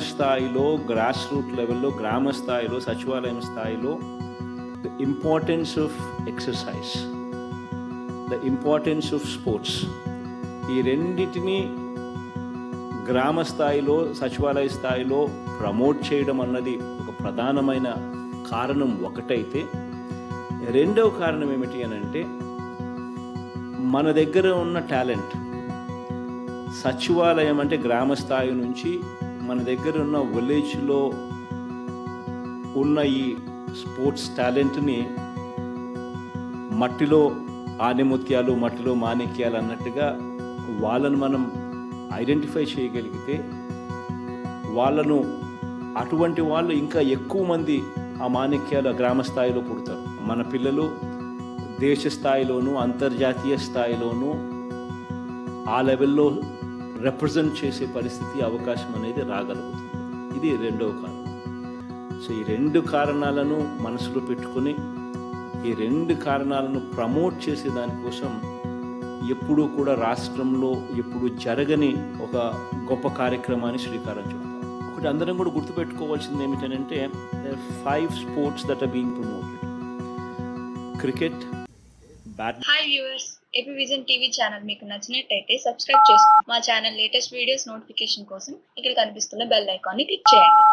స్థాయిలో grass root లెవెల్లో గ్రామ స్థాయిలో సచివాలయం స్థాయిలో the importance of exercise the importance of sports ఈ రెండిటిని గ్రామ స్థాయిలో సచివాలయ స్థాయిలో ప్రమోట్ చేయడం అన్నది ఒక ప్రధానమైన కారణం ఒకటైతే రెండవ కారణం ఏమిటి అని అంటే మన దగ్గర ఉన్న టాలెంట్ సచివాలయం అంటే గ్రామ స్థాయి నుంచి మన దగ్గర ఉన్న విలేజ్లో ఉన్న ఈ స్పోర్ట్స్ టాలెంట్ని మట్టిలో ఆనిముత్యాలు మట్టిలో మాణిక్యాలు అన్నట్టుగా వాళ్ళను మనం ఐడెంటిఫై చేయగలిగితే వాళ్ళను అటువంటి వాళ్ళు ఇంకా ఎక్కువ మంది ఆ మాణిక్యాలు గ్రామ స్థాయిలో పుడతారు. మన పిల్లలు దేశ స్థాయిలోనూ అంతర్జాతీయ స్థాయిలోనూ ఆ లెవెల్లో రిప్రజెంట్ చేసే పరిస్థితి అవకాశం అనేది రాగలుగుతుంది. ఇది రెండవ కారణం. సో ఈ రెండు కారణాలను మనసులో పెట్టుకొని ఈ రెండు కారణాలను ప్రమోట్ చేసే దానికోసం ఎప్పుడూ కూడా రాష్ట్రంలో ఎప్పుడు జరగని ఒక గొప్ప కార్యక్రమాన్ని శ్రీకారం చుట్టాం. ఒకటి అందరం కూడా గుర్తుపెట్టుకోవాల్సింది ఏమిటంటే five sports that are being promoted cricket bat AP vision TV channel మీకు నచ్చినట్టయితే సబ్స్క్రైబ్ చేసుకోండి మా ఛానల్ లేటెస్ట్ వీడియోస్ నోటిఫికేషన్ కోసం ఇక్కడ కనిపిస్తున్న బెల్ ఐకాన్ని క్లిక్ చేయండి.